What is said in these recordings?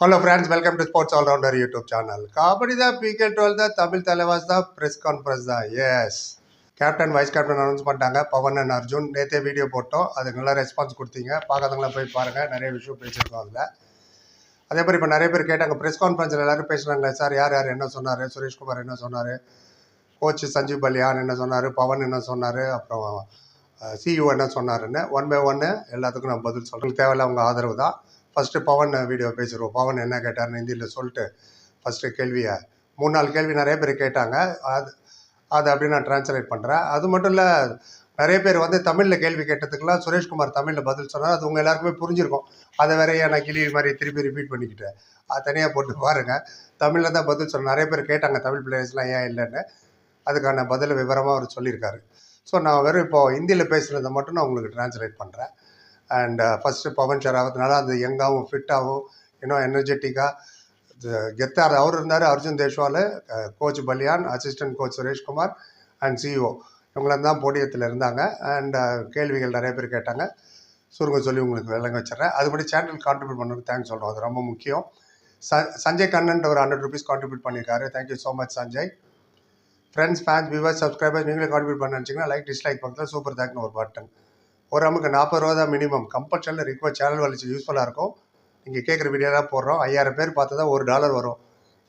Hello friends welcome to sports allrounder YouTube channel kabaddi தான் PK twelve தான் தமிழ் தலைவாஸ் தான் press conference தான் எஸ் கேப்டன் வைஸ் கேப்டன் அனௌன்ஸ் பண்ணிட்டாங்க. பவன் அண்ட் அர்ஜுன் நேற்றே வீடியோ போட்டோம். அதுக்கு நல்லா ரெஸ்பான்ஸ் கொடுத்தீங்க. பார்க்காதவங்களாம் போய் பாருங்கள் நிறைய விஷயம் பேசியிருக்கோம் அதில். அதே மாதிரி இப்போ நிறைய பேர் கேட்டாங்க ப்ரெஸ் கான்ஃபரன்ஸில் எல்லாரும் பேசுகிறாங்க சார் யார் யார் என்ன சொன்னார்? சுரேஷ்குமார் என்ன சொன்னார்? கோச் சஞ்சீவ் பலியான் என்ன சொன்னார்? பவன் என்ன சொன்னார்? அப்புறம் சிஇஓ என்ன சொன்னாருன்னு ஒன் பை ஒன்று எல்லாத்துக்கும் நான் பதில் சொல்கிறேன் தேவையில்ல அவங்க ஆதரவு தான். ஃபஸ்ட்டு பவன் வீடியோ பேசிடுவோம் பவன் என்ன கேட்டார்னு ஹிந்தியில் சொல்லிட்டு ஃபஸ்ட்டு கேள்வியை மூணு நாலு கேள்வி நிறைய பேர் கேட்டாங்க. அது அதை அப்படியே நான் ட்ரான்ஸ்லேட் பண்ணுறேன் அது மட்டும் இல்லை நிறைய பேர் வந்து தமிழில் கேள்வி கேட்டதுக்கெல்லாம் சுரேஷ்குமார் தமிழில் பதில் சொன்னால் அது உங்கள் எல்லாருக்குமே புரிஞ்சிருக்கும். அதை வேறையே நான் கிளி மாதிரி திருப்பி ரிப்பீட் பண்ணிக்கிட்டேன். அது தனியாக போட்டு பாருங்கள் தமிழில் தான் பதில் சொன்னேன் நிறைய பேர் கேட்டாங்க தமிழ் பிளேயர்ஸ்லாம் ஏன் இல்லைன்னு. அதுக்கான பதில் விவரமாக அவர் சொல்லியிருக்காரு. ஸோ நான் வெறும் இப்போது ஹிந்தியில் பேசுகிறத மட்டும் நான் உங்களுக்கு ட்ரான்ஸ்லேட் பண்ணுறேன் and first uh, Pawan sir ஆகிறதுனால அந்த யங்காகவும் ஃபிட்டாகவும் இன்னும் எனர்ஜெட்டிக்காக கெத்தார். அவர் இருந்தார் Arjun Deshwal coach Baliyan assistant coach Sureshkumar and CEO இவங்களாம் தான் போடியத்தில் இருந்தாங்க. அண்ட் கேள்விகள் நிறைய பேர் கேட்டாங்க. சுருங்க சொல்லி உங்களுக்கு விளங்க வச்சிடறேன். அதுபடி சேனல் கான்ட்ரிபியூட் பண்ணதுக்கு தேங்க்ஸ் சொல்கிறோம் அது ரொம்ப முக்கியம். ச சஞ்சய் கண்ணன்ற ஒரு ஹண்ட்ரட் ருபீஸ் கான்ட்ரிபியூட் பண்ணியிருக்காரு. Thank you so much Sanjay. Friends fans viewers subscribers நீங்களே கான்ட்ரிபியூட் பண்ண நினச்சிங்கன்னா லைக் டிஸ்லைக் பக்கத்தில் சூப்பர் தேங்க்னு ஒரு பட்டன் ஒரு நமக்கு நாற்பது ரூபா தான் மினிமம் கம்பல்ஷனில் ரிக்வஸ்ட் சேனல் வலிச்சு யூஸ்ஃபுல்லாக இருக்கும். நீங்கள் கேட்குற வீடியோ தான் போடுறோம். ஐயாயிரம் பேர் பார்த்து தான் ஒரு டாலர் வரும்.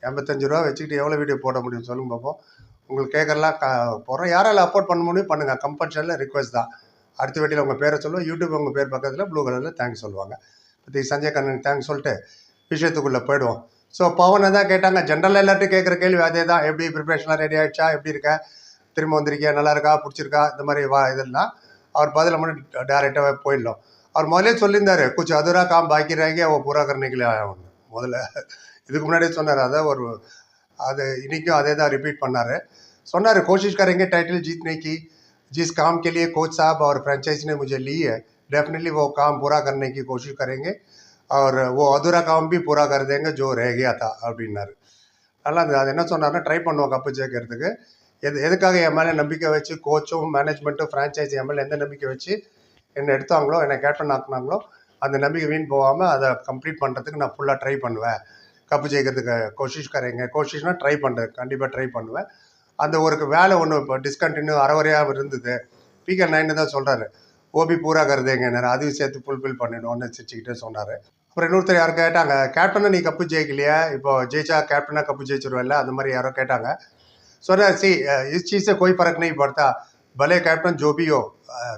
எண்பத்தஞ்சு ரூபா வச்சுக்கிட்டு எவ்வளோ வீடியோ போட முடியும் சொல்லுங்க பார்ப்போம் உங்களுக்கு கேட்குறலாம் க போடுறோம். யாரால் அப்போர்ட் பண்ண முடியும் பண்ணுங்கள் கம்பல்ஷனில் ரிக்வஸ்ட் தான். அடுத்த வீட்டில் உங்கள் பேரை சொல்லுவோம். யூடியூப் உங்கள் பேர் பக்கத்தில் ப்ளூ கலரில் தேங்க்ஸ் சொல்லுவாங்க. பற்றி சஞ்சய் கண்ணன் தேங்க்ஸ் சொல்லிட்டு விஷயத்துக்குள்ளே போயிடுவோம். ஸோ பவனை தான் கேட்டாங்க. ஜென்ரலாக எல்லாத்தையும் கேட்குற கேள்வி அதே தான் எப்படி ப்ரிப்ரேஷன்லாம் ரெடி ஆகிடுச்சா எப்படி இருக்க? திரும்ப வந்திருக்கியா? நல்லா இருக்கா? பிடிச்சிருக்கா? இந்த மாதிரி வா இதெல்லாம் அவர் பதில் மட்டும் டேரெக்டாகவே போயிடலாம் அவர் முதலே சொல்லியிருந்தாரு குச்சி அதுரா காம் பாக்கி ரேங்க அவ பூரா கரணிக்கல முதல்ல இதுக்கு முன்னாடியே சொன்னார் அதை ஒரு அது இன்றைக்கும் அதே தான் ரிப்பீட் பண்ணார் சொன்னார் कोशिश करेंगे टाइटल जीतने की जिस काम के लिए कोच साहब और फ्रेंचाइजी ने मुझे ली है डेफिनेटली वो काम पूरा करने की कोशिश करेंगे और वो अधूरा काम भी पूरा कर देंगे जो रह गया था அப்படின்னாரு நல்லா இருந்தது அது என்ன சொன்னார்னா ட்ரை பண்ணுவோம் கப்பு ஜெயிக்கிறதுக்கு எது எதுக்காக என் மேலே நம்பிக்கை வச்சு கோச்சும் மேனேஜ்மெண்ட்டும் ஃப்ரான்ச்சைஸி என் மேலே எந்த நம்பிக்கை வச்சு என்னை எடுத்தாங்களோ என்னை கேப்டன் ஆக்குனாங்களோ அந்த நம்பிக்கை வீண் போகாமல் அதை கம்ப்ளீட் பண்ணுறதுக்கு நான் ஃபுல்லாக ட்ரை பண்ணுவேன். கப்பு ஜெயிக்கிறதுக்கு கோஷிஷ் கரைங்க கோஷிஷ்னால் ட்ரை பண்ணுறேன் கண்டிப்பாக ட்ரை பண்ணுவேன். அந்த ஒரு வேலை ஒன்று இப்போ டிஸ்கண்டினியூ அறவரையாக இருந்தது. பிகே நைன்னு தான் சொல்கிறாரு ஓபி பூரா கருதேங்க அதையும் சேர்த்து ஃபுல்ஃபில் பண்ணிடணும்னு சிரிச்சுக்கிட்டே சொன்னார். அப்புறம் இன்னொருத்தர் யாரும் கேட்டாங்க கேப்டனை நீ கப்பு ஜெயிக்கலையா? இப்போ ஜெயிச்சா கேப்டனாக கப்பு ஜெயிச்சிருவல்ல அந்த மாதிரி யாரோ கேட்டாங்க. सर ऐसी इस चीज़ से कोई फ़र्क नहीं पड़ता भले कैप्टन जो भी हो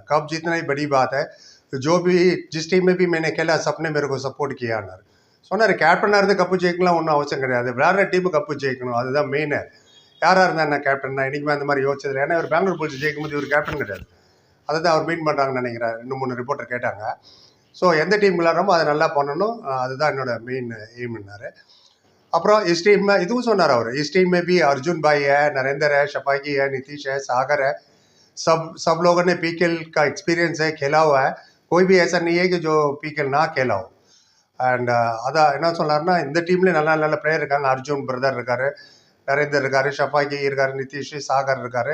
कप जीतना ही बड़ी बात है जो भी ஜிஸ் டீம் மேபி மேனே கேலா சப்னே மேரே சப்போர்ட் கியானார் சொன்னார் கேப்டனாக இருந்து கப்பு ஜெயிக்கலாம் ஒன்றும் அவசியம் கிடையாது விளையாடுற டீமு கப்பு ஜெயிக்கணும் அதுதான் மெயினு யாராக இருந்தால் என்ன கேப்டன் நான் இன்றைக்குமே அந்த மாதிரி யோசிச்சதில்லை ஏன்னா இவர் பெங்களூர் போலீஸ் ஜெயிக்கும் போது இவர் கேப்டன் கிடையாது அதை தான் அவர் மீன் பண்ணுறாங்கன்னு நினைக்கிறேன் இன்னும் மூணு ரிப்போர்ட்டர் கேட்டாங்க ஸோ எந்த டீம் விளாட்றமோ அதை நல்லா பண்ணணும் அதுதான் என்னோடய மெயின் எய்ம்னாரு अपर इस टीम में इतू सुना और इस टीम में भी अर्जुन भाई है नरेंद्र है शफाकी है नीतीश है सागर है सब सब लोगों ने पीकेल का एक्सपीरियंस है खेला हुआ है कोई भी ऐसा नहीं है कि जो पीकेल ना खेला हो அண்ட் அதான் என்ன சொன்னார்னா இந்த டீம்லேயும் நல்ல நல்ல பிளேயர் இருக்காங்க அர்ஜுன் பிரதர் இருக்காரு நரேந்தர் இருக்காரு ஷஃபாக்கி இருக்காரு நிதிஷ் சாகர் இருக்காரு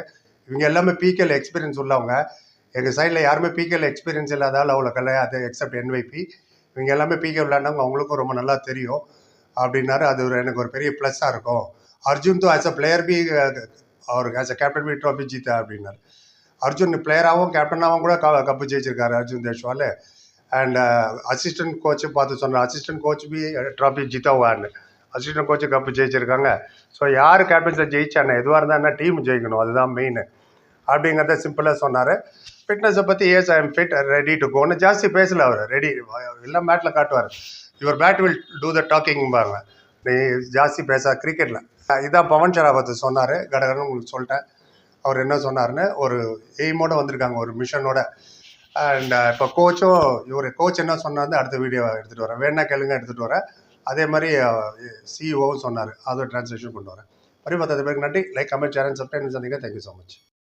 இவங்க எல்லாமே பிகேல எக்ஸ்பீரியன்ஸ் உள்ளவங்க எங்கள் சைடில் யாருமே பிகேல எக்ஸ்பீரியன்ஸ் இல்லாதால் அவ்வளோ கிடையாது எக்ஸப்ட் என்வைபி இவங்க எல்லாமே பிகே விளையாண்டவங்க அவங்களுக்கும் ரொம்ப நல்லா தெரியும் அப்படின்னாரு. அது ஒரு எனக்கு ஒரு பெரிய ப்ளஸ்ஸாக இருக்கும். அர்ஜுன் தோ ஆஸ் அ பிளேயர் பி அவருக்கு ஆஸ் அ கேப்டன் பி ட்ராஃபி ஜீத்தா அப்படின்னாரு. அர்ஜுன் பிளேயராகவும் கேப்டனாகவும் கூட க cup ஜெயிச்சிருக்காரு Arjun Deshwal. And assistant coach பார்த்து சொன்னார். அசிஸ்டன்ட் கோச் பி ட்ராஃபி ஜீத்தாவார்னு அசிஸ்டன்ட் கோச்சு கப்பு ஜெயிச்சிருக்காங்க. ஸோ யார் கேப்டன்ஸில் ஜெயிச்சான எதுவாக இருந்தால் என்ன? டீம் ஜெயிக்கணும். அதுதான் மெயின் அப்படிங்கிறத சிம்பிளாக சொன்னார். ஃபிட்னஸை பற்றி as I am fit ready to கோன்னு ஜாஸ்தி பேசல அவர். ரெடி எல்லா மேட்டில் காட்டுவார். Your bat will do the டாக்கிங்பாங்க நீ ஜாஸ்தி பேச கிரிக்கெட்டில் இதான் பவன் ஷராவத் சொன்னார். கடகடன்னு உங்களுக்கு சொல்லிட்டேன். அவர் என்ன சொன்னார்னு ஒரு எய்மோடு வந்திருக்காங்க ஒரு மிஷனோட அண்ட் இப்போ கோச்சும் இவர் கோச் என்ன சொன்னார் அடுத்த வீடியோ எடுத்துகிட்டு வரேன். வேணா கேளுங்க எடுத்துகிட்டு வரேன். அதே மாதிரி சிஇஓவும் சொன்னார். அதுவும் ட்ரான்ஸ்லேஷன் கொண்டு வரேன். பரிமாற்ற பேருக்கு நன்றி. Like comment channel subscribe சந்திங்க. Thank you so much